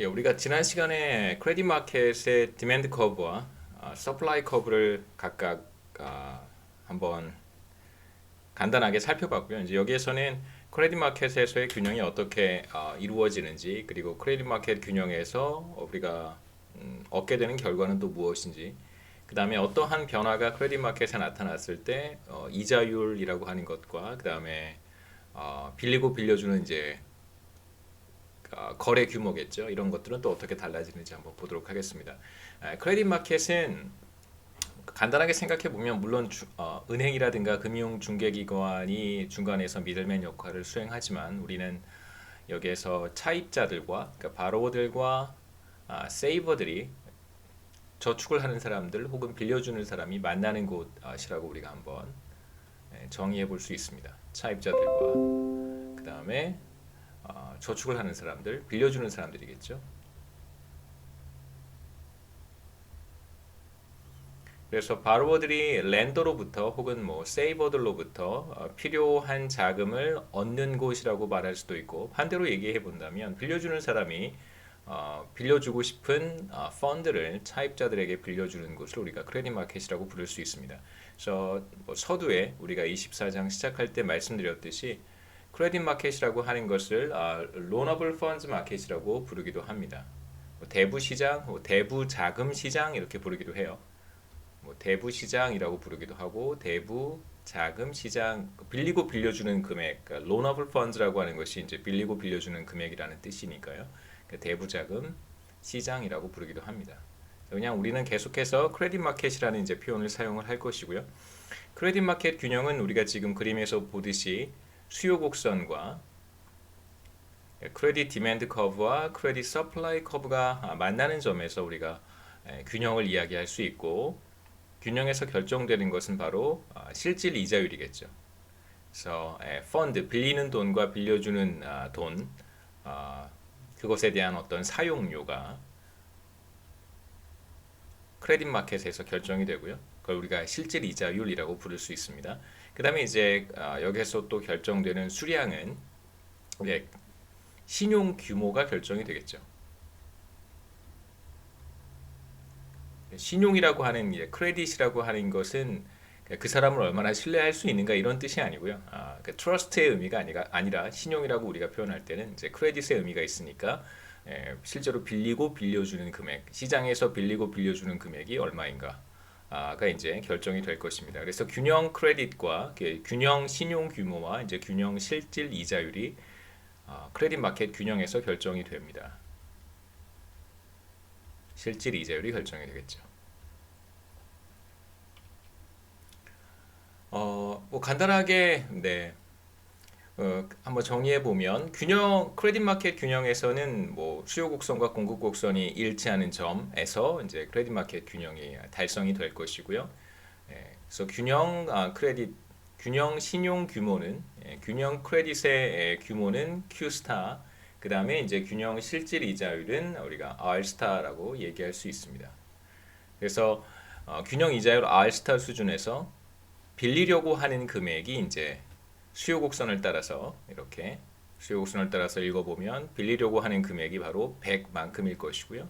예, 우리가 지난 시간에 크레딧 마켓의 디맨드 커브와 어, 서플라이 커브를 각각 아, 한번 간단하게 살펴봤고요. 이제 여기에서는 크레딧 마켓에서의 균형이 어떻게 어, 이루어지는지 그리고 크레딧 마켓 균형에서 우리가 음, 얻게 되는 결과는 또 무엇인지 그 다음에 어떠한 변화가 크레딧 마켓에 나타났을 때 어, 이자율이라고 하는 것과 그 다음에 어, 빌리고 빌려주는 이제 어, 거래 규모겠죠. 이런 것들은 또 어떻게 달라지는지 한번 보도록 하겠습니다. 아, 크레딧 마켓은 간단하게 생각해 보면 물론 주- 어, 은행이라든가 금융 중개기관이 중간에서 미들맨 역할을 수행하지만 우리는 여기에서 차입자들과 그러니까 바로워들과 아, 세이버들이 저축을 하는 사람들 혹은 빌려주는 사람이 만나는 곳이라고 우리가 한번 예, 정의해 볼 수 있습니다. 차입자들과 그 다음에 어, 저축을 하는 사람들, 빌려주는 사람들이겠죠. 그래서 바로워들이 랜더로부터 혹은 뭐 세이버들로부터 어, 필요한 자금을 얻는 곳이라고 말할 수도 있고 반대로 얘기해 본다면 빌려주는 사람이 어, 빌려주고 싶은 어, 펀드를 차입자들에게 빌려주는 곳을 우리가 크레딧 마켓이라고 부를 수 있습니다. 그래서 뭐 서두에 우리가 24장 시작할 때 말씀드렸듯이 크레딧 마켓이라고 하는 것을 아, 로너블 펀즈 마켓이라고 부르기도 합니다. 뭐 대부 시장, 뭐 대부 자금 시장 이렇게 부르기도 해요. 뭐 대부 시장이라고 부르기도 하고 대부 자금 시장 빌리고 빌려주는 금액, 그러니까 로너블 펀즈라고 하는 것이 이제 빌리고 빌려주는 금액이라는 뜻이니까요. 그러니까 대부 자금 시장이라고 부르기도 합니다. 그냥 우리는 계속해서 크레딧 마켓이라는 이제 표현을 사용을 할 것이고요. 크레딧 마켓 균형은 우리가 지금 그림에서 보듯이 수요 곡선과 크레딧 디맨드 커브와 크레딧 서플라이 커브가 만나는 점에서 우리가 에, 균형을 이야기할 수 있고 균형에서 결정되는 것은 바로 아, 실질 이자율이겠죠. 그래서 에, 펀드 빌리는 돈과 빌려주는 아, 돈 아, 그것에 대한 어떤 사용료가 크레딧 마켓에서 결정이 되고요. 그걸 우리가 실질 이자율이라고 부를 수 있습니다. 그 다음에 이제 아, 여기서 또 결정되는 수량은 이제 신용 규모가 결정이 되겠죠. 신용이라고 하는 이제 크레딧이라고 하는 것은 그 사람을 얼마나 신뢰할 수 있는가 이런 뜻이 아니고요. 아, 그 트러스트의 의미가 아니라, 아니라 신용이라고 우리가 표현할 때는 이제 크레딧의 의미가 있으니까 에, 실제로 빌리고 빌려주는 금액, 시장에서 빌리고 빌려주는 금액이 얼마인가. 가 이제 결정이 될 것입니다. 그래서 균형 크레딧과 그 균형 신용 규모와 이제 균형 실질 이자율이 어, 크레딧 마켓 균형에서 결정이 됩니다. 실질 이자율이 결정이 되겠죠. 어, 뭐 간단하게 네. 어, 한번 정리해 보면 균형 크레딧 마켓 균형에서는 뭐 수요 곡선과 공급 곡선이 일치하는 점에서 이제 크레딧 마켓 균형이 달성이 될 것이고요. 예, 그래서 균형 아, 크레딧 균형 신용 규모는 예, 균형 크레딧의 예, 규모는 Q 스타 그 다음에 이제 균형 실질 이자율은 우리가 R 스타라고 얘기할 수 있습니다. 그래서 어, 균형 이자율 R 스타 수준에서 빌리려고 하는 금액이 이제 수요 곡선을 따라서 이렇게 수요 곡선을 따라서 읽어보면 빌리려고 하는 금액이 바로 100만큼일 것이고요.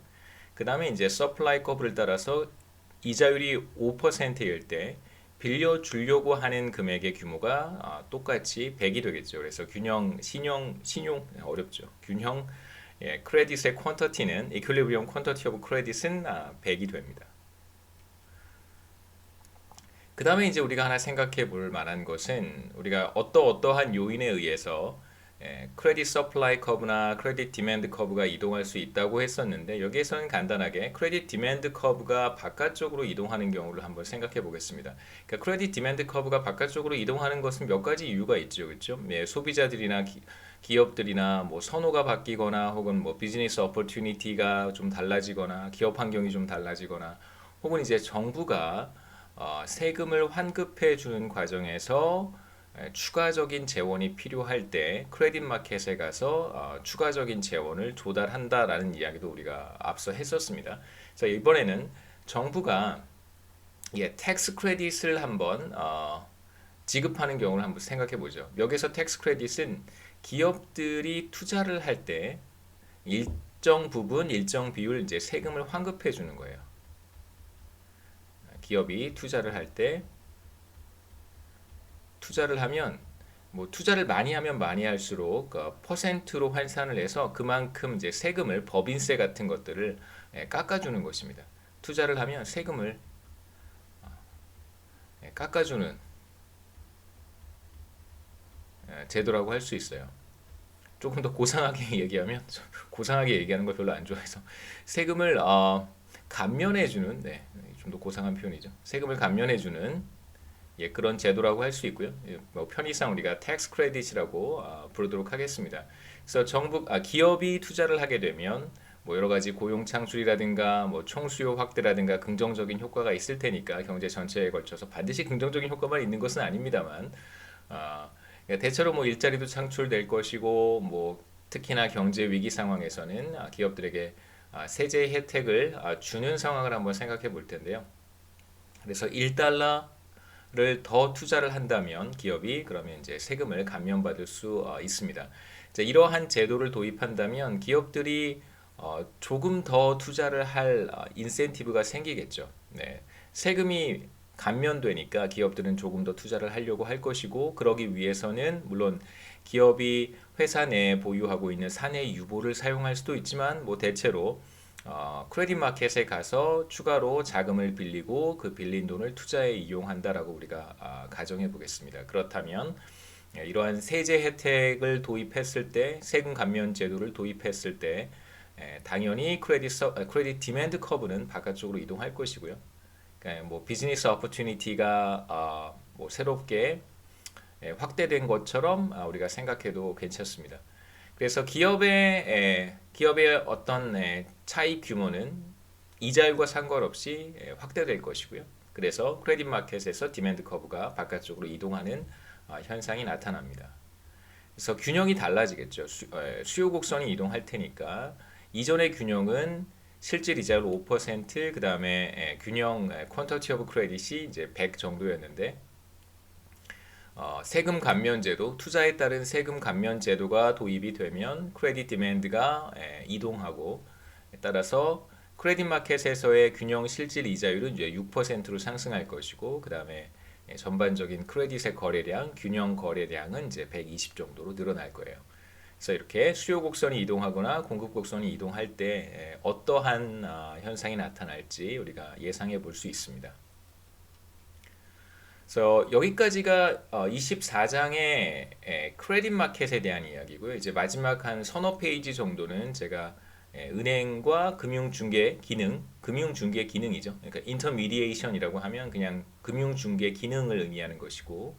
그 다음에 이제 서플라이 커브를 따라서 이자율이 5%일 때 빌려주려고 하는 금액의 규모가 아, 똑같이 100이 되겠죠. 그래서 균형 신용 신용 어렵죠. 균형 예, 크레딧의 퀀터티는 이퀄리브리엄 퀀터티 오브 크레딧은 아, 100이 됩니다. 그 다음에 이제 우리가 하나 생각해 볼 만한 것은 우리가 어떠 어떠한 요인에 의해서 예, 크레딧 서플라이 커브나 크레딧 디맨드 커브가 이동할 수 있다고 했었는데 여기에서는 간단하게 크레딧 디맨드 커브가 바깥쪽으로 이동하는 경우를 한번 생각해 보겠습니다. 그러니까 크레딧 디맨드 커브가 바깥쪽으로 이동하는 것은 몇 가지 이유가 있죠, 그렇죠? 예, 소비자들이나 기, 기업들이나 뭐 선호가 바뀌거나 혹은 뭐 비즈니스 어퍼튜니티가 좀 달라지거나 기업 환경이 좀 달라지거나 혹은 이제 정부가 어, 세금을 환급해 주는 과정에서 에, 추가적인 재원이 필요할 때 크레딧 마켓에 가서 어, 추가적인 재원을 조달한다라는 이야기도 우리가 앞서 했었습니다. 그래서 이번에는 정부가 예, 텍스 크레딧을 한번 어, 지급하는 경우를 한번 생각해 보죠. 여기서 텍스 크레딧은 기업들이 투자를 할 때 일정 부분, 일정 비율 이제 세금을 환급해 주는 거예요. 기업이 투자를 할 때 투자를 하면 뭐 투자를 많이 하면 많이 할수록 어, 퍼센트로 환산을 해서 그만큼 이제 세금을 법인세 같은 것들을 예, 깎아주는 것입니다. 투자를 하면 세금을 어, 예, 깎아주는 예, 제도라고 할 수 있어요. 조금 더 고상하게 얘기하면 고상하게 얘기하는 걸 별로 안 좋아해서 세금을 어, 감면해주는 네, 좀 더 고상한 표현이죠. 세금을 감면해주는 예, 그런 제도라고 할 수 있고요. 예, 뭐 편의상 우리가 tax credit이라고 아, 부르도록 하겠습니다. 그래서 정부 아, 기업이 투자를 하게 되면 뭐 여러 가지 고용 창출이라든가 뭐 총수요 확대라든가 긍정적인 효과가 있을 테니까 경제 전체에 걸쳐서 반드시 긍정적인 효과만 있는 것은 아닙니다만 아, 그러니까 대체로 뭐 일자리도 창출될 것이고 뭐 특히나 경제 위기 상황에서는 아, 기업들에게 아, 세제 혜택을 아, 주는 상황을 한번 생각해 볼 텐데요. 그래서 1달러를 더 투자를 한다면 기업이 그러면 이제 세금을 감면받을 수 어, 있습니다. 이러한 제도를 도입한다면 기업들이 어, 조금 더 투자를 할 어, 인센티브가 생기겠죠. 네. 세금이 감면되니까 기업들은 조금 더 투자를 하려고 할 것이고 그러기 위해서는 물론 기업이 회사 내에 보유하고 있는 사내 유보를 사용할 수도 있지만 뭐 대체로 어, 크레딧 마켓에 가서 추가로 자금을 빌리고 그 빌린 돈을 투자에 이용한다라고 우리가 아, 가정해 보겠습니다. 그렇다면 예, 이러한 세제 혜택을 도입했을 때 세금 감면 제도를 도입했을 때 예, 당연히 크레딧 서, 아, 크레딧 디맨드 커브는 바깥쪽으로 이동할 것이고요. 그러니까 뭐 비즈니스 오퍼튜니티가 어, 뭐 새롭게 예, 확대된 것처럼 아, 우리가 생각해도 괜찮습니다. 그래서 기업의 예, 기업의 어떤 예, 차익 규모는 이자율과 상관없이 예, 확대될 것이고요. 그래서 크레딧 마켓에서 디맨드 커브가 바깥쪽으로 이동하는 아, 현상이 나타납니다. 그래서 균형이 달라지겠죠. 수, 예, 수요 곡선이 이동할 테니까 이전의 균형은 실질 이자율 5%, 그 다음에 균형 퀀터티 오브 크레딧이 이제 100 정도였는데 어, 세금 감면 제도, 투자에 따른 세금 감면 제도가 도입이 되면 크레딧 디맨드가 에, 이동하고 따라서 크레딧 마켓에서의 균형 실질 이자율은 이제 6%로 상승할 것이고 그 다음에 전반적인 크레딧의 거래량, 균형 거래량은 이제 120 정도로 늘어날 거예요. 그래서 이렇게 수요 곡선이 이동하거나 공급 곡선이 이동할 때 어떠한 아, 현상이 나타날지 우리가 예상해 볼 수 있습니다. 그래서 여기까지가 24장의 크레딧 마켓에 대한 이야기고요. 이제 마지막 한 서너 페이지 정도는 제가 은행과 금융중개 기능, 금융중개 기능이죠. 그러니까 인터미디에이션이라고 하면 그냥 금융중개 기능을 의미하는 것이고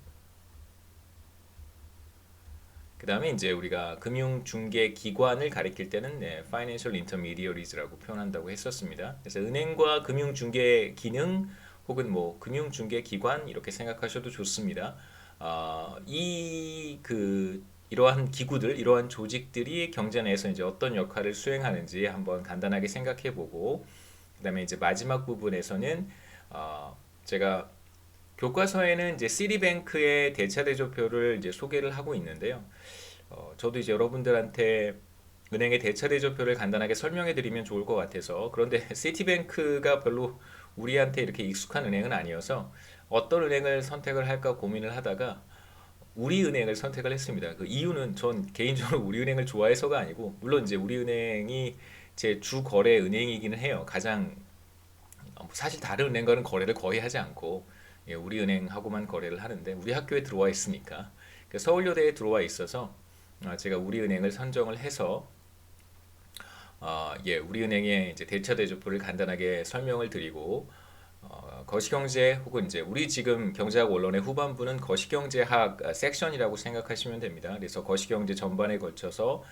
그 다음에 이제 우리가 금융중개 기관을 가리킬 때는 네, Financial Intermediaries라고 표현한다고 했었습니다. 그래서 은행과 금융중개 기능 혹은 뭐 금융중개 기관 이렇게 생각하셔도 좋습니다. 어, 이그 이러한 기구들, 이러한 조직들이 경제 내에서 이제 어떤 역할을 수행하는지 한번 간단하게 생각해 보고 그다음에 이제 마지막 부분에서는 어, 제가 교과서에는 이제 시리뱅크의 대차 대조표를 이제 소개를 하고 있는데요. 어, 저도 이제 여러분들한테 은행의 대차 대조표를 간단하게 설명해 드리면 좋을 것 같아서 그런데 시티뱅크가 별로 우리한테 이렇게 익숙한 은행은 아니어서 어떤 은행을 선택을 할까 고민을 하다가 우리은행을 선택을 했습니다. 그 이유는 전 개인적으로 우리은행을 좋아해서가 아니고 물론 이제 우리은행이 제 주 거래 은행이기는 해요. 가장 사실 다른 은행과는 거래를 거의 하지 않고 예, 우리은행하고만 거래를 하는데 우리 학교에 들어와 있으니까 그 서울여대에 들어와 있어서 어, 제가 우리은행을 선정을 해서 어, 예, 우리은행의 이제 대차 대조표를 간단하게 설명을 드리고 어, 거시경제 혹은 이제 우리 지금 경제학 원론의 후반부는 거시경제학 섹션이라고 생각하시면 됩니다. 그래서 거시경제 전반에 걸쳐서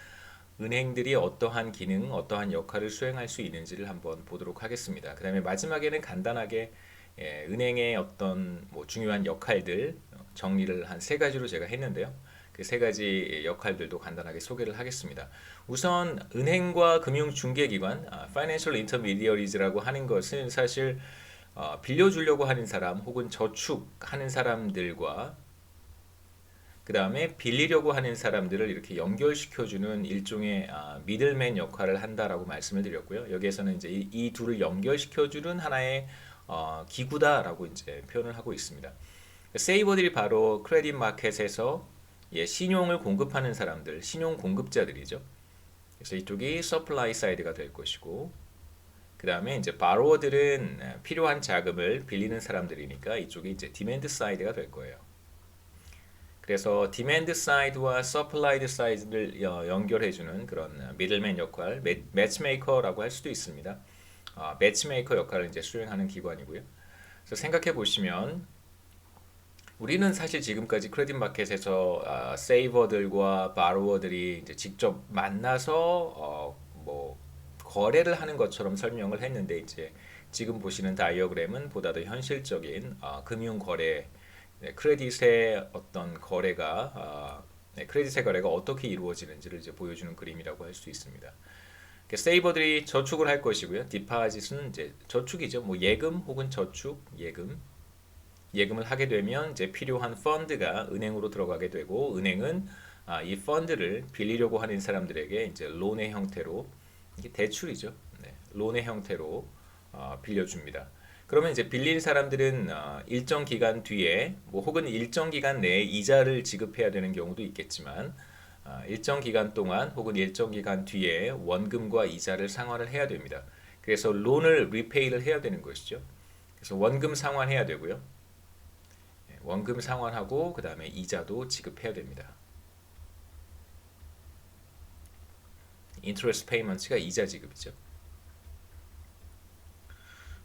은행들이 어떠한 기능, 어떠한 역할을 수행할 수 있는지를 한번 보도록 하겠습니다. 그 다음에 마지막에는 간단하게 예, 은행의 어떤 뭐 중요한 역할들 정리를 한 세 가지로 제가 했는데요. 그 세 가지 역할들도 간단하게 소개를 하겠습니다. 우선 은행과 금융 중개기관, 아, Financial Intermediaries라고 하는 것은 사실 어, 빌려주려고 하는 사람 혹은 저축하는 사람들과 그 다음에 빌리려고 하는 사람들을 이렇게 연결시켜주는 일종의 아, 미들맨 역할을 한다라고 말씀을 드렸고요. 여기에서는 이제 이, 이 둘을 연결시켜주는 하나의 어, 기구다라고 이제 표현을 하고 있습니다. 세이버들이 바로 크레딧 마켓에서 예, 신용을 공급하는 사람들, 신용 공급자들이죠. 그래서 이쪽이 서플라이 사이드가 될 것이고, 그 다음에 이제 바로워들은 필요한 자금을 빌리는 사람들이니까 이쪽이 이제 디맨드 사이드가 될 거예요. 그래서 디맨드 사이드와 서플라이드 사이드를 연결해주는 그런 미들맨 역할, 매치메이커라고 할 수도 있습니다. 어, 매치메이커 역할을 이제 수행하는 기관이고요. 그래서 생각해 보시면 우리는 사실 지금까지 크레딧 마켓에서 아, 세이버들과 바로워들이 이제 직접 만나서 어, 뭐 거래를 하는 것처럼 설명을 했는데 이제 지금 보시는 다이어그램은 보다 더 현실적인 어, 금융 거래 네, 크레딧의 어떤 거래가 아, 네, 크레딧의 거래가 어떻게 이루어지는지를 이제 보여주는 그림이라고 할 수 있습니다. 세이버들이 저축을 할 것이고요. 디파짓은 이제 저축이죠. 뭐 예금 혹은 저축, 예금. 예금을 하게 되면 이제 필요한 펀드가 은행으로 들어가게 되고 은행은 아, 이 펀드를 빌리려고 하는 사람들에게 이제 론의 형태로 이게 대출이죠. 네, 론의 형태로 어, 빌려줍니다. 그러면 이제 빌린 사람들은 어, 일정 기간 뒤에 뭐 혹은 일정 기간 내에 이자를 지급해야 되는 경우도 있겠지만 어, 일정 기간 동안 혹은 일정 기간 뒤에 원금과 이자를 상환을 해야 됩니다. 그래서 론을 리페이를 해야 되는 것이죠. 그래서 원금 상환해야 되고요. 예, 원금 상환하고 그 다음에 이자도 지급해야 됩니다. 인트레스트 페이먼트가 이자 지급이죠.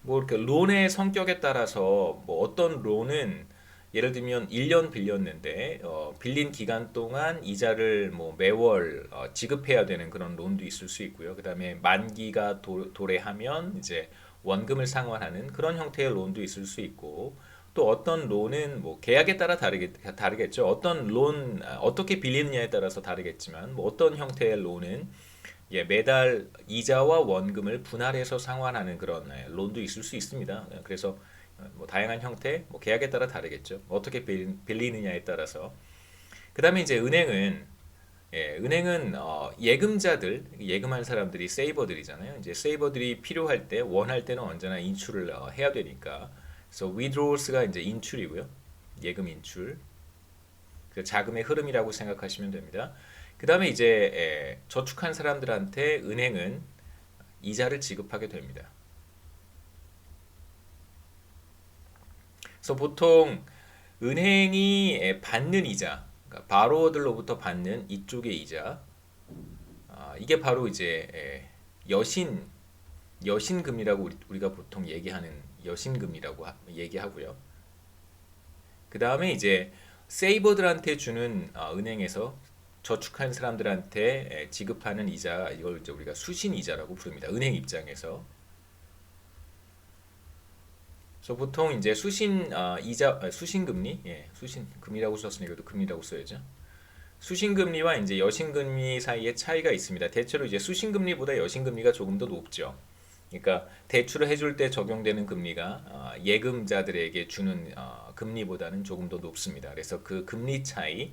뭐 이렇게 론의 성격에 따라서 뭐 어떤 론은 예를 들면 1년 빌렸는데 어, 빌린 기간 동안 이자를 뭐 매월 어, 지급해야 되는 그런 론도 있을 수 있고요. 그다음에 만기가 도, 도래하면 이제 원금을 상환하는 그런 형태의 론도 있을 수 있고 또 어떤 론은 뭐 계약에 따라 다르겠, 다르겠죠. 어떤 론 어떻게 빌리느냐에 따라서 다르겠지만 뭐 어떤 형태의 론은 예, 매달 이자와 원금을 분할해서 상환하는 그런 예, 론도 있을 수 있습니다. 예, 그래서 어, 뭐 다양한 형태, 뭐 계약에 따라 다르겠죠. 어떻게 빌리느냐에 따라서. 그다음에 이제 은행은 예, 은행은 어, 예금자들, 예금한 사람들이 세이버들이잖아요. 이제 세이버들이 필요할 때, 원할 때는 언제나 인출을 어, 해야 되니까. 그래서 withdrawals가 이제 인출이고요. 예금 인출. 그 자금의 흐름이라고 생각하시면 됩니다. 그 다음에 이제 에, 저축한 사람들한테 은행은 이자를 지급하게 됩니다. 그래서 보통 은행이 받는 이자, 그러니까 바로워들로부터 받는 이쪽의 이자, 아, 이게 바로 이제 여신 여신금이라고 우리가 보통 얘기하는 여신금이라고 얘기하고요. 그 다음에 이제 세이버들한테 주는 아, 은행에서 저축한 사람들한테 지급하는 이자 이걸 이제 우리가 수신 이자라고 부릅니다. 은행 입장에서. 그래서 보통 이제 수신 어, 이자 아, 수신 금리, 예, 수신 금리라고 썼으니까 도 금리라고 써야죠. 수신 금리와 이제 여신 금리 사이에 차이가 있습니다. 대체로 이제 수신 금리보다 여신 금리가 조금 더 높죠. 그러니까 대출을 해줄 때 적용되는 금리가 어, 예금자들에게 주는 어, 금리보다는 조금 더 높습니다. 그래서 그 금리 차이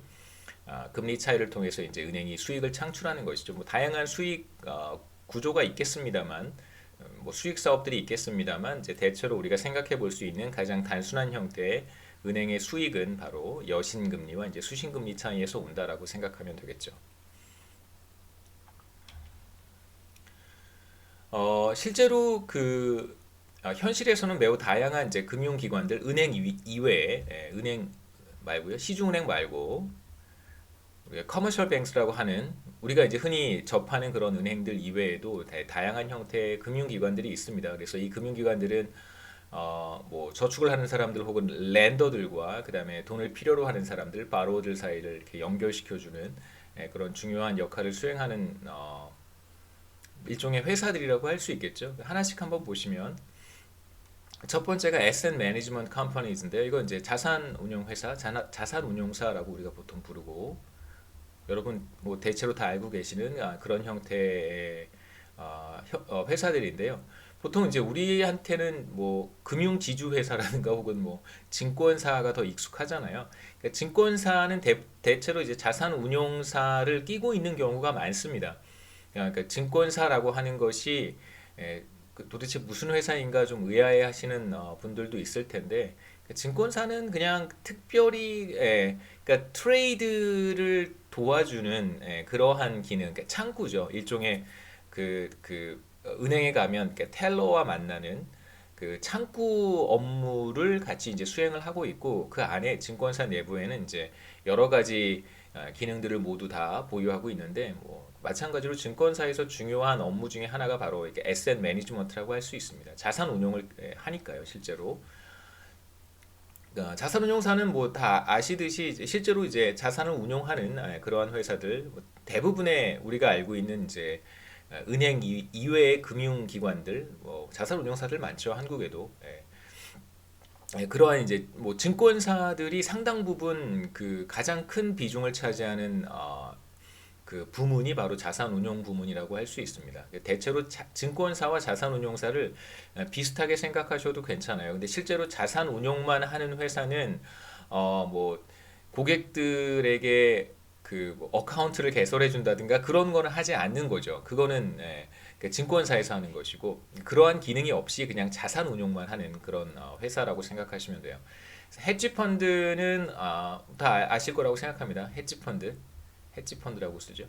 아, 금리 차이를 통해서 이제 은행이 수익을 창출하는 것이죠. 뭐 다양한 수익 어, 구조가 있겠습니다만 어, 뭐 수익 사업들이 있겠습니다만 이제 대체로 우리가 생각해 볼 수 있는 가장 단순한 형태의 은행의 수익은 바로 여신금리와 이제 수신금리 차이에서 온다라고 생각하면 되겠죠. 어, 실제로 그 아, 현실에서는 매우 다양한 이제 금융기관들 은행 이외에 예, 은행 말고요 시중은행 말고 우리가 커머셜 뱅스라고 하는 우리가 이제 흔히 접하는 그런 은행들 이외에도 다 양한 형태의 금융기관들이 있습니다. 그래서 이 금융기관들은 어, 뭐 저축을 하는 사람들 혹은 랜더들과 그다음에 돈을 필요로 하는 사람들 바로들 사이를 이렇게 연결시켜주는 예, 그런 중요한 역할을 수행하는 어, 일종의 회사들이라고 할 수 있겠죠. 하나씩 한번 보시면 첫 번째가 Asset Management Companies인데요. 이건 이제 자산 운용 회사, 자산 운용사라고 우리가 보통 부르고 여러분 뭐 대체로 다 알고 계시는 아, 그런 형태의 어, 어, 회사들인데요. 보통 이제 우리한테는 뭐 금융 지주 회사라든가 혹은 뭐 증권사가 더 익숙하잖아요. 그러니까 증권사는 대, 대체로 이제 자산 운용사를 끼고 있는 경우가 많습니다. 그러니까 증권사라고 하는 것이 에, 그 도대체 무슨 회사인가 좀 의아해 하시는 어, 분들도 있을 텐데 그 증권사는 그냥 특별히 에, 그러니까 트레이드를 도와주는 에, 그러한 기능, 그러니까 창구죠. 일종의 그, 그 은행에 가면 그러니까 텔러와 만나는 그 창구 업무를 같이 이제 수행을 하고 있고 그 안에 증권사 내부에는 이제 여러 가지 아, 기능들을 모두 다 보유하고 있는데 뭐 마찬가지로 증권사에서 중요한 업무 중에 하나가 바로 이렇게 에셋 매니지먼트라고 할 수 있습니다. 자산 운용을 예, 하니까요, 실제로. 그러니까 자산 운용사는 뭐 다 아시듯이 실제로 이제 자산을 운용하는 아, 그러한 회사들 뭐 대부분의 우리가 알고 있는 이제 아, 은행 이- 이외의 금융기관들 뭐 자산 운용사들 많죠 한국에도 예. 예, 그러한 이제 뭐 증권사들이 상당 부분 그 가장 큰 비중을 차지하는 어, 그 부문이 바로 자산운용 부문이라고 할 수 있습니다. 대체로 자- 증권사와 자산운용사를 어, 비슷하게 생각하셔도 괜찮아요. 근데 실제로 자산운용만 하는 회사는 어 뭐 고객들에게 그 뭐 어카운트를 개설해 준다든가 그런 거는 하지 않는 거죠. 그거는 예, 그 증권사에서 하는 것이고 그러한 기능이 없이 그냥 자산 운용만 하는 그런 어, 회사라고 생각하시면 돼요. 헤지 펀드는 아, 다 아실 거라고 생각합니다. 헤지 펀드, 헤지 펀드라고 쓰죠.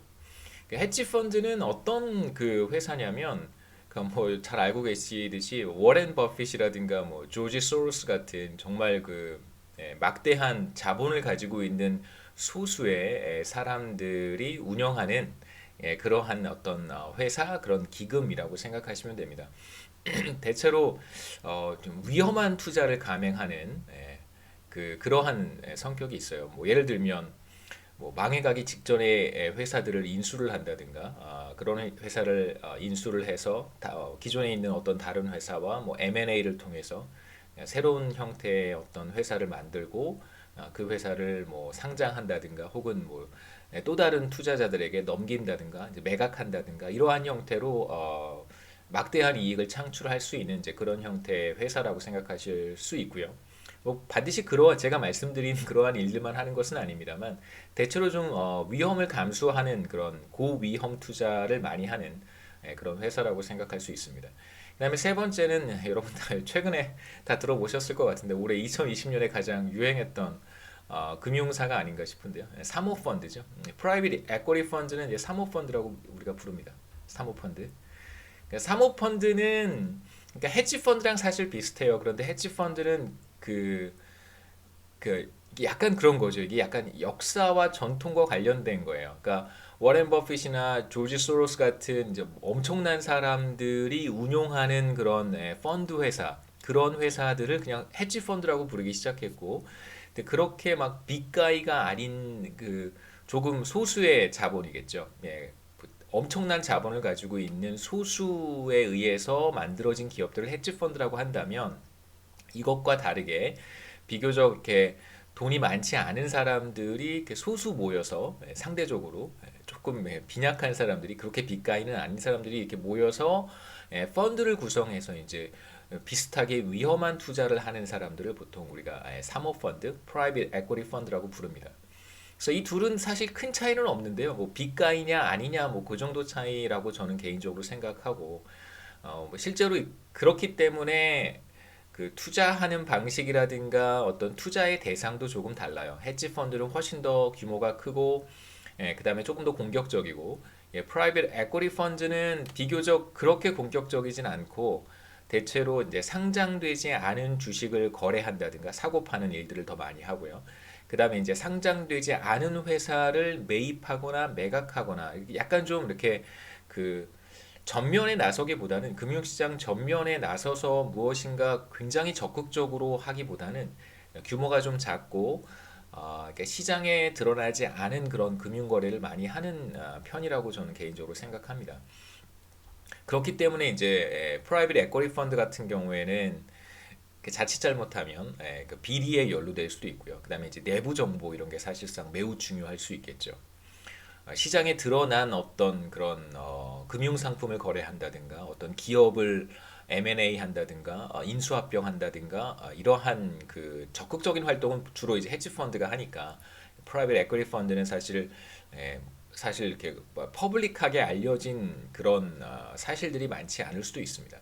그 헤지 펀드는 어떤 그 회사냐면 그뭐잘 알고 계시듯이 워렌 버핏이라든가 뭐 조지 소로스 같은 정말 그 예, 막대한 자본을 가지고 있는 소수의 예, 사람들이 운영하는 예, 그러한 어떤 어, 회사 그런 기금이라고 생각하시면 됩니다. 대체로 어, 좀 위험한 투자를 감행하는 예, 그 그러한 예, 성격이 있어요. 뭐 예를 들면 뭐 망해가기 직전에 예, 회사들을 인수를 한다든가 아, 그런 회사를 어, 인수를 해서 다, 어, 기존에 있는 어떤 다른 회사와 뭐 M&A를 통해서 새로운 형태의 어떤 회사를 만들고 아, 그 회사를 뭐 상장한다든가 혹은 뭐 또 다른 투자자들에게 넘긴다든가 이제 매각한다든가 이러한 형태로 어, 막대한 이익을 창출할 수 있는 이제 그런 형태의 회사라고 생각하실 수 있고요. 뭐 반드시 그러한 제가 말씀드린 그러한 일들만 하는 것은 아닙니다만 대체로 좀 어, 위험을 감수하는 그런 고위험 투자를 많이 하는 예, 그런 회사라고 생각할 수 있습니다. 그다음에 세 번째는 여러분 다 최근에 다 들어보셨을 것 같은데 올해 2020년에 가장 유행했던 어, 금융사가 아닌가 싶은데요. 예, 사모펀드죠. 프라이빗 에쿼리 펀드는 이제 사모펀드라고 우리가 부릅니다. 사모펀드. 그러니까 사모펀드는 그러니까 헤지 펀드랑 사실 비슷해요. 그런데 헤지 펀드는 그, 그 약간 그런 거죠. 이게 약간 역사와 전통과 관련된 거예요. 그러니까 워렌 버핏이나 조지 소로스 같은 이제 엄청난 사람들이 운용하는 그런 예, 펀드 회사 그런 회사들을 그냥 헤지 펀드라고 부르기 시작했고 근데 그렇게 막 빅가이가 아닌 그 조금 소수의 자본이겠죠. 예. 엄청난 자본을 가지고 있는 소수에 의해서 만들어진 기업들을 헤지 펀드라고 한다면 이것과 다르게 비교적 이렇게 돈이 많지 않은 사람들이 소수 모여서 예, 상대적으로 예, 조금 예, 빈약한 사람들이 그렇게 빚가이는 아닌 사람들이 이렇게 모여서 예, 펀드를 구성해서 이제 비슷하게 위험한 투자를 하는 사람들을 보통 우리가 예, 사모펀드, 프라이빗 에쿼리 펀드라고 부릅니다. 그래서 이 둘은 사실 큰 차이는 없는데요. 뭐 빚가이냐 아니냐 뭐 그 정도 차이라고 저는 개인적으로 생각하고 어, 뭐 실제로 그렇기 때문에 그 투자하는 방식이라든가 어떤 투자의 대상도 조금 달라요. 헤지 펀드는 훨씬 더 규모가 크고 예, 그다음에 조금 더 공격적이고 예, 프라이빗 에쿼리 펀드는 비교적 그렇게 공격적이진 않고 대체로 이제 상장되지 않은 주식을 거래한다든가 사고 파는 일들을 더 많이 하고요. 그다음에 이제 상장되지 않은 회사를 매입하거나 매각하거나 약간 좀 이렇게 그 전면에 나서기보다는 금융시장 전면에 나서서 무엇인가 굉장히 적극적으로 하기보다는 규모가 좀 작고 어, 시장에 드러나지 않은 그런 금융 거래를 많이 하는 어, 편이라고 저는 개인적으로 생각합니다. 그렇기 때문에 이제 프라이빗 에쿼리 펀드 같은 경우에는 그 자칫 잘못하면 예, 그 비리에 연루될 수도 있고요. 그다음에 이제 내부 정보 이런 게 사실상 매우 중요할 수 있겠죠. 어, 시장에 드러난 어떤 그런 어, 금융 상품을 거래한다든가 어떤 기업을 M&A 한다든가 어, 인수합병 한다든가 어, 이러한 그 적극적인 활동은 주로 이제 헤지 펀드가 하니까 프라이빗 에quity 펀드는 사실 에, 사실 이렇게 뭐 퍼블릭하게 알려진 그런 어, 사실들이 많지 않을 수도 있습니다.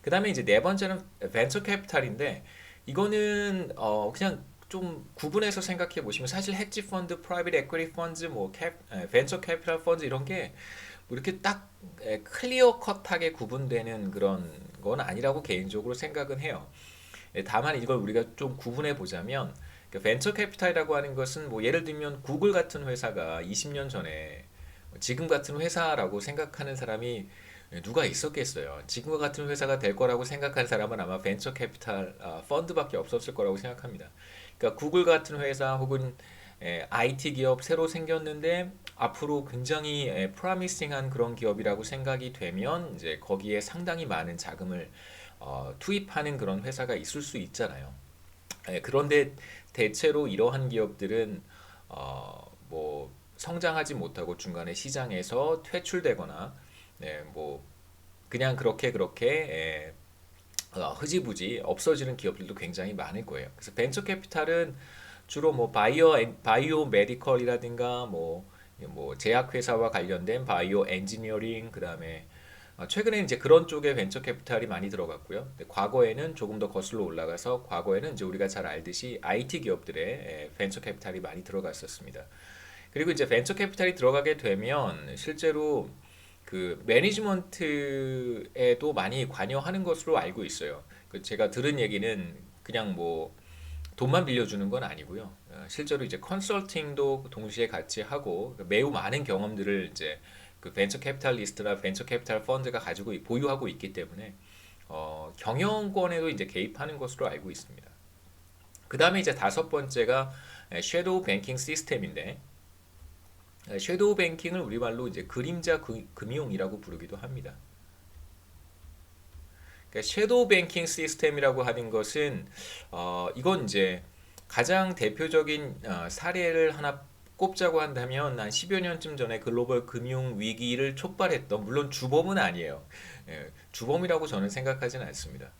그 다음에 이제 네 번째는 벤처 캐피탈인데 이거는 어 그냥 좀 구분해서 생각해 보시면 사실 헤지 펀드, 프라이빗 에quity 펀드, 뭐 캡, 에, 벤처 캐피탈 펀드 이런 게 뭐 이렇게 딱 클리어 컷하게 구분되는 그런 건 아니라고 개인적으로 생각은 해요. 예, 다만 이걸 우리가 좀 구분해 보자면 그 벤처 캐피탈이라고 하는 것은 뭐 예를 들면 구글 같은 회사가 20년 전에 지금 같은 회사라고 생각하는 사람이 누가 있었겠어요. 지금과 같은 회사가 될 거라고 생각한 사람은 아마 벤처 캐피탈 아, 펀드밖에 없었을 거라고 생각합니다. 그러니까 구글 같은 회사 혹은 에, IT 기업 새로 생겼는데 앞으로 굉장히 에, 프라미싱한 그런 기업이라고 생각이 되면 이제 거기에 상당히 많은 자금을 어, 투입하는 그런 회사가 있을 수 있잖아요. 에, 그런데 대체로 이러한 기업들은 어, 뭐 성장하지 못하고 중간에 시장에서 퇴출되거나 네, 뭐 그냥 그렇게 그렇게 에, 어, 흐지부지 없어지는 기업들도 굉장히 많을 거예요. 그래서 벤처 캐피탈은 주로 뭐 바이오 엔- 바이오 메디컬이라든가 뭐, 뭐 제약 회사와 관련된 바이오 엔지니어링 그다음에 어, 최근에 이제 그런 쪽에 벤처 캐피탈이 많이 들어갔고요. 과거에는 조금 더 거슬러 올라가서 과거에는 이제 우리가 잘 알듯이 IT 기업들의 에, 벤처 캐피탈이 많이 들어갔었습니다. 그리고 이제 벤처 캐피탈이 들어가게 되면 실제로 그 매니지먼트에도 많이 관여하는 것으로 알고 있어요. 그 제가 들은 얘기는 그냥 뭐 돈만 빌려주는 건 아니고요. 어, 실제로 이제 컨설팅도 동시에 같이 하고 매우 많은 경험들을 이제 그 벤처 캐피탈리스트나 벤처 캐피탈 펀드가 가지고 있- 보유하고 있기 때문에 어, 경영권에도 이제 개입하는 것으로 알고 있습니다. 그 다음에 이제 다섯 번째가 섀도우 뱅킹 시스템인데 섀도우 뱅킹을 우리말로 이제 그림자 그- 금융이라고 부르기도 합니다. 그러니까 섀도우 뱅킹 시스템이라고 하는 것은 어, 이건 이제 가장 대표적인 어, 사례를 하나 꼽자고 한다면 한 10여 년쯤 전에 글로벌 금융 위기를 촉발했던 물론 주범은 아니에요. 예, 주범이라고 저는 생각하지는 않습니다.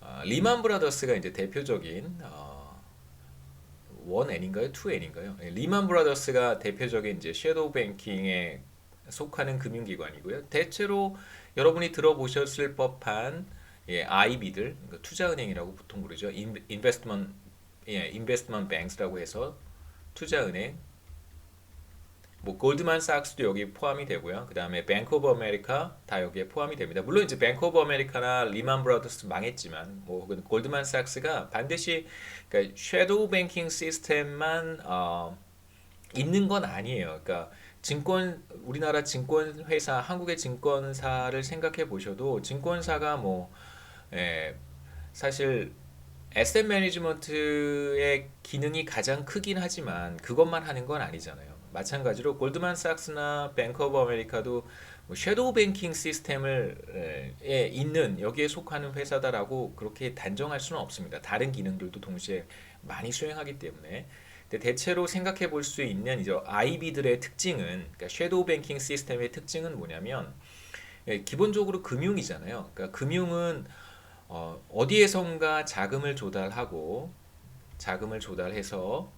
어, 리만 브라더스가 이제 대표적인 어, 원 N인가요? 투 N인가요? 예, 리만 브라더스가 대표적인 이제 섀도우 뱅킹에 속하는 금융기관이고요. 대체로 여러분이 들어보셨을 법한 예, IB들 그러니까 투자은행이라고 보통 부르죠. 인, 인베스트먼 예, 인베스트먼트 뱅스라고 해서 투자은행 뭐 골드만삭스도 여기 포함이 되고요. 그 다음에 뱅크 오브 아메리카 다 여기에 포함이 됩니다. 물론 이제 뱅크 오브 아메리카나 리만 브라더스 망했지만 뭐 골드만삭스가 반드시 그러니까 섀도우 뱅킹 시스템만 어, 있는 건 아니에요. 그러니까 증권 우리나라 증권 회사 한국의 증권사를 생각해 보셔도 증권사가 뭐 예, 사실 에셋 매니지먼트의 기능이 가장 크긴 하지만 그것만 하는 건 아니잖아요. 마찬가지로 골드만삭스나 뱅크 오브 아메리카도 뭐 섀도우 뱅킹 시스템을 에, 에 있는 여기에 속하는 회사다라고 그렇게 단정할 수는 없습니다. 다른 기능들도 동시에 많이 수행하기 때문에 대체로 생각해 볼 수 있는 이제 IB들의 특징은 그러니까 섀도우 뱅킹 시스템의 특징은 뭐냐면 예, 기본적으로 금융이잖아요. 그러니까 금융은 어, 어디에선가 자금을 조달하고 자금을 조달해서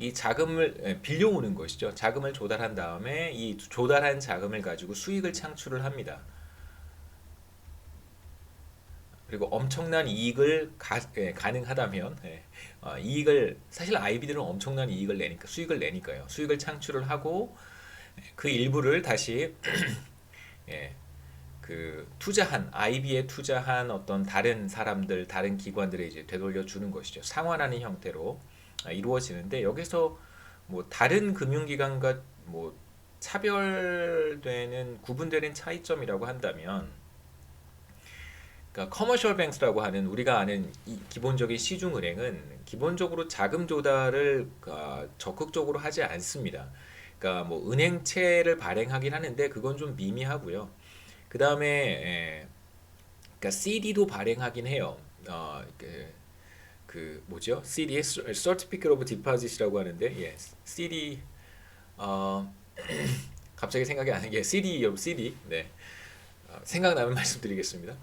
이 자금을 예, 빌려오는 것이죠. 자금을 조달한 다음에 이 조달한 자금을 가지고 수익을 창출을 합니다. 그리고 엄청난 이익을 가, 예, 가능하다면 예, 어, 이익을 사실 IB들은 엄청난 이익을 내니까 수익을 내니까요. 수익을 창출을 하고 예, 그 일부를 다시 예, 그 투자한 IB에 투자한 어떤 다른 사람들, 다른 기관들에 이제 되돌려 주는 것이죠. 상환하는 형태로 아, 이루어지는데 여기서 뭐 다른 금융기관과 뭐 차별되는 구분되는 차이점이라고 한다면 그러니까 커머셜 뱅스라고 하는 우리가 아는 이 기본적인 시중은행은 기본적으로 자금 조달을 아, 적극적으로 하지 않습니다. 그러니까 뭐 은행채를 발행하긴 하는데 그건 좀 미미하고요. 그 다음에 그러니까 CD도 발행하긴 해요. 어, 그, 그 뭐죠? CD Certificate of Deposit이라고 하는데 예, CD 어, 갑자기 생각이 안 나게 CD 요 CD 네. 어, 생각나면 말씀드리겠습니다.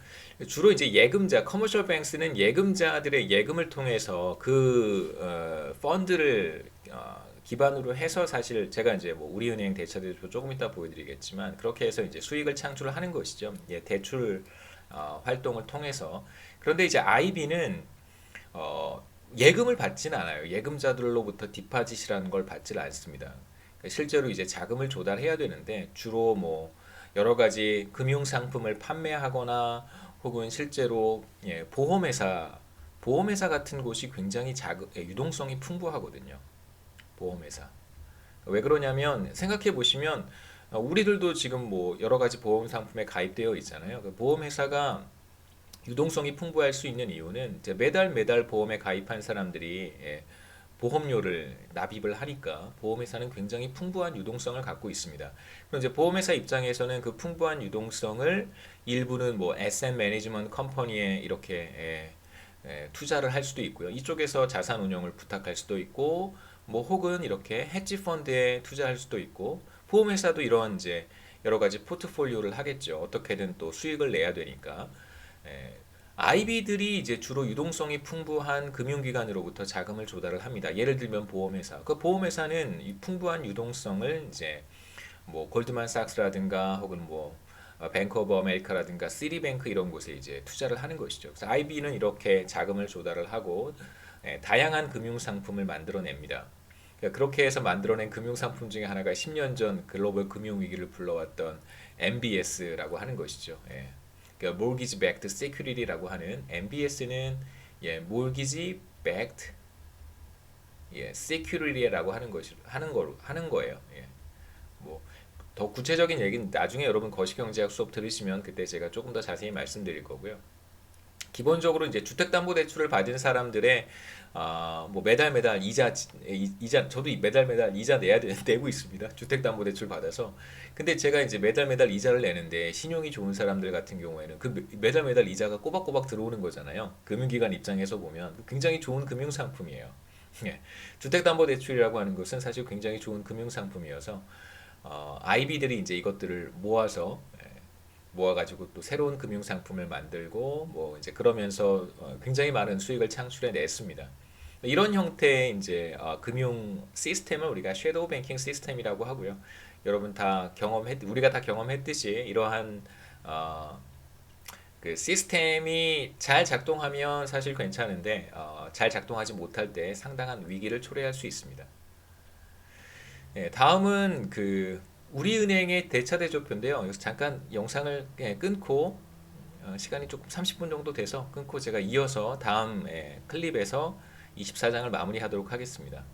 주로 이제 예금자, 커머셜 뱅스는 예금자들의 예금을 통해서 그 어, 펀드를 어, 기반으로 해서 사실 제가 이제 뭐 우리은행 대차대조 조금 이따 보여드리겠지만 그렇게 해서 이제 수익을 창출을 하는 것이죠. 예, 대출 어, 활동을 통해서 그런데 이제 IB는 어, 예금을 받지는 않아요. 예금자들로부터 디파짓이라는 걸 받질 않습니다. 그러니까 실제로 이제 자금을 조달해야 되는데 주로 뭐 여러 가지 금융 상품을 판매하거나 혹은 실제로 예, 보험회사 보험회사 같은 곳이 굉장히 자금 예, 유동성이 풍부하거든요. 보험회사. 왜 그러냐면 생각해 보시면 어, 우리들도 지금 뭐 여러 가지 보험 상품에 가입되어 있잖아요. 그 보험회사가 유동성이 풍부할 수 있는 이유는 매달 매달 보험에 가입한 사람들이 예, 보험료를 납입을 하니까 보험회사는 굉장히 풍부한 유동성을 갖고 있습니다. 그럼 이제 보험회사 입장에서는 그 풍부한 유동성을 일부는 뭐 SM 매니지먼트 컴퍼니에 이렇게 예, 예, 투자를 할 수도 있고요. 이쪽에서 자산 운용을 부탁할 수도 있고 뭐 혹은 이렇게 헤지 펀드에 투자할 수도 있고 보험회사도 이런 이제 여러 가지 포트폴리오를 하겠죠. 어떻게든 또 수익을 내야 되니까. 예, IB들이 이제 주로 유동성이 풍부한 금융기관으로부터 자금을 조달을 합니다. 예를 들면 보험회사. 그 보험회사는 이 풍부한 유동성을 이제 뭐 골드만삭스라든가 혹은 뭐 어, 뱅크 오브 아메리카라든가 시리뱅크 이런 곳에 이제 투자를 하는 것이죠. 그래서 IB는 이렇게 자금을 조달을 하고 예, 다양한 금융 상품을 만들어냅니다. 그러니까 그렇게 해서 만들어낸 금융 상품 중에 하나가 10년 전 글로벌 금융 위기를 불러왔던 MBS라고 하는 것이죠. 예. 그러니까 Mortgage Backed Security라고 하는 MBS는 예, Mortgage Backed 예, Security라고 하는 것이 하는 거 하는 거예요. 예. 뭐 더 구체적인 얘기는 나중에 여러분 거시경제학 수업 들으시면 그때 제가 조금 더 자세히 말씀드릴 거고요. 기본적으로 이제 주택담보대출을 받은 사람들의 아, 뭐 매달 매달 이자 이- 이자 저도 이 매달 매달 이자 내야 되, 내고 있습니다. 주택담보대출 받아서. 근데 제가 이제 매달 매달 이자를 내는데 신용이 좋은 사람들 같은 경우에는 그 매- 매달 매달 이자가 꼬박꼬박 들어오는 거잖아요. 금융기관 입장에서 보면 굉장히 좋은 금융 상품이에요. 예. 주택담보대출이라고 하는 것은 사실 굉장히 좋은 금융 상품이어서 어, IB들이 이제 이것들을 모아서 예, 모아가지고 또 새로운 금융 상품을 만들고 뭐 이제 그러면서 어, 굉장히 많은 수익을 창출해 냈습니다. 이런 형태의 이제 어, 금융 시스템을 우리가 섀도우 뱅킹 시스템이라고 하고요. 여러분 다 경험했 우리가 다 경험했듯이 이러한 어, 그 시스템이 잘 작동하면 사실 괜찮은데 어, 잘 작동하지 못할 때 상당한 위기를 초래할 수 있습니다. 예, 다음은 그 우리은행의 대차대조표인데요. 여기서 잠깐 영상을 예, 끊고 어, 시간이 조금 30분 정도 돼서 끊고 제가 이어서 다음 예, 클립에서 24장을 마무리하도록 하겠습니다.